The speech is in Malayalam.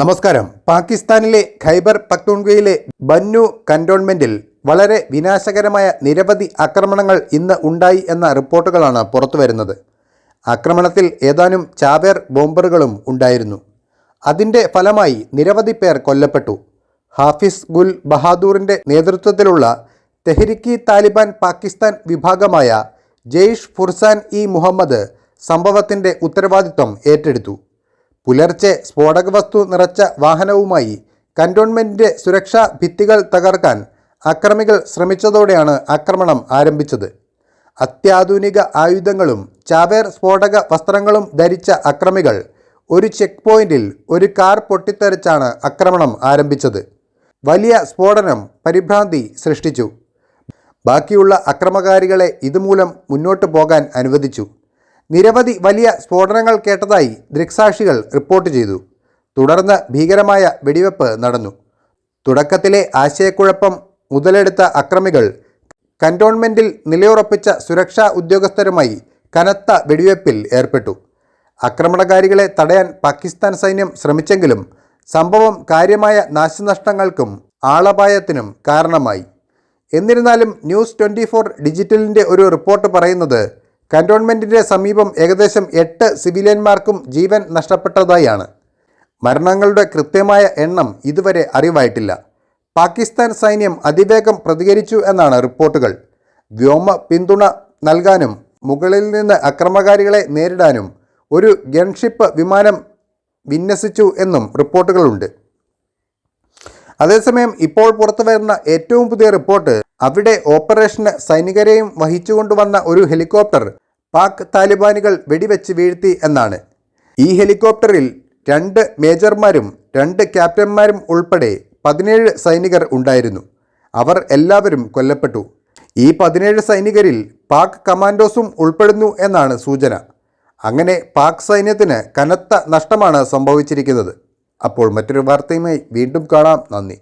നമസ്കാരം. പാകിസ്ഥാനിലെ ഖൈബർ പക്തൂൺഖയിലെ ബന്നു കന്റോൺമെന്റിൽ വളരെ വിനാശകരമായ നിരവധി ആക്രമണങ്ങൾ ഇന്ന് ഉണ്ടായി എന്ന റിപ്പോർട്ടുകളാണ് പുറത്തുവരുന്നത് ആക്രമണത്തിൽ ഏതാനും ചാവേർ ബോംബറുകളും ഉണ്ടായിരുന്നു. അതിന്റെ ഫലമായി നിരവധി പേർ കൊല്ലപ്പെട്ടു. ഹാഫിസ് ഗുൽ ബഹാദൂറിന്റെ നേതൃത്വത്തിലുള്ള തെഹ്രിക്കി താലിബാൻ പാകിസ്ഥാൻ വിഭാഗമായ ജെയ്ഷ് ഫുർസാൻ ഇ മുഹമ്മദ് സംഭവത്തിന്റെ ഉത്തരവാദിത്വം ഏറ്റെടുത്തു. പുലർച്ചെ സ്ഫോടക വസ്തു നിറച്ച വാഹനവുമായി കന്റോൺമെന്റിന്റെ സുരക്ഷാ ഭിത്തികൾ തകർക്കാൻ അക്രമികൾ ശ്രമിച്ചതോടെയാണ് ആക്രമണം ആരംഭിച്ചത്. അത്യാധുനിക ആയുധങ്ങളും ചാവേർ സ്ഫോടക വസ്ത്രങ്ങളും ധരിച്ച അക്രമികൾ ഒരു ചെക്ക് പോയിന്റിൽ ഒരു കാർ പൊട്ടിത്തെറിച്ചാണ് ആക്രമണം ആരംഭിച്ചത്. വലിയ സ്ഫോടനം പരിഭ്രാന്തി സൃഷ്ടിച്ചു. ബാക്കിയുള്ള അക്രമകാരികളെ ഇതുമൂലം മുന്നോട്ട് പോകാൻ അനുവദിച്ചു. നിരവധി വലിയ സ്ഫോടനങ്ങൾ കേട്ടതായി ദൃക്സാക്ഷികൾ റിപ്പോർട്ട് ചെയ്തു. തുടർന്ന് ഭീകരമായ വെടിവെപ്പ് നടന്നു. തുടക്കത്തിലെ ആശയക്കുഴപ്പം മുതലെടുത്ത അക്രമികൾ കന്റോൺമെന്റിൽ നിലയുറപ്പിച്ച സുരക്ഷാ ഉദ്യോഗസ്ഥരുമായി കനത്ത വെടിവെപ്പിൽ ഏർപ്പെട്ടു. ആക്രമണകാരികളെ തടയാൻ പാകിസ്ഥാൻ സൈന്യം ശ്രമിച്ചെങ്കിലും സംഭവം കാര്യമായ നാശനഷ്ടങ്ങൾക്കും ആളപായത്തിനും കാരണമായി. എന്നിരുന്നാലും ന്യൂസ് ട്വന്റി ഡിജിറ്റലിന്റെ ഒരു റിപ്പോർട്ട് പറയുന്നത് കന്റോൺമെന്റിന്റെ സമീപം ഏകദേശം എട്ട് സിവിലിയന്മാർക്കും ജീവൻ നഷ്ടപ്പെട്ടതായാണ്. മരണങ്ങളുടെ കൃത്യമായ എണ്ണം ഇതുവരെ അറിവായിട്ടില്ല. പാകിസ്ഥാൻ സൈന്യം അതിവേഗം പ്രതികരിച്ചു എന്നാണ് റിപ്പോർട്ടുകൾ. വ്യോമ പിന്തുണ നൽകാനും മുകളിൽ നിന്ന് അക്രമകാരികളെ നേരിടാനും ഒരു ഗൺഷിപ്പ് വിമാനം വിന്യസിച്ചു എന്നും റിപ്പോർട്ടുകളുണ്ട്. അതേസമയം ഇപ്പോൾ പുറത്തുവരുന്ന ഏറ്റവും പുതിയ റിപ്പോർട്ട് അവിടെ ഓപ്പറേഷന് സൈനികരെയും വഹിച്ചുകൊണ്ടുവന്ന ഒരു ഹെലികോപ്റ്റർ പാക് താലിബാനുകൾ വെടിവെച്ച് വീഴ്ത്തി എന്നാണ്. ഈ ഹെലികോപ്റ്ററിൽ രണ്ട് മേജർമാരും രണ്ട് ക്യാപ്റ്റന്മാരും ഉൾപ്പെടെ പതിനേഴ് സൈനികർ ഉണ്ടായിരുന്നു. അവർ എല്ലാവരും കൊല്ലപ്പെട്ടു. ഈ പതിനേഴ് സൈനികരിൽ പാക് കമാൻഡോസും ഉൾപ്പെടുന്നു എന്നാണ് സൂചന. അങ്ങനെ പാക് സൈന്യത്തിന് കനത്ത നഷ്ടമാണ് സംഭവിച്ചിരിക്കുന്നത്. അപ്പോൾ മറ്റൊരു വാർത്തയുമായി വീണ്ടും കാണാം. നന്ദി.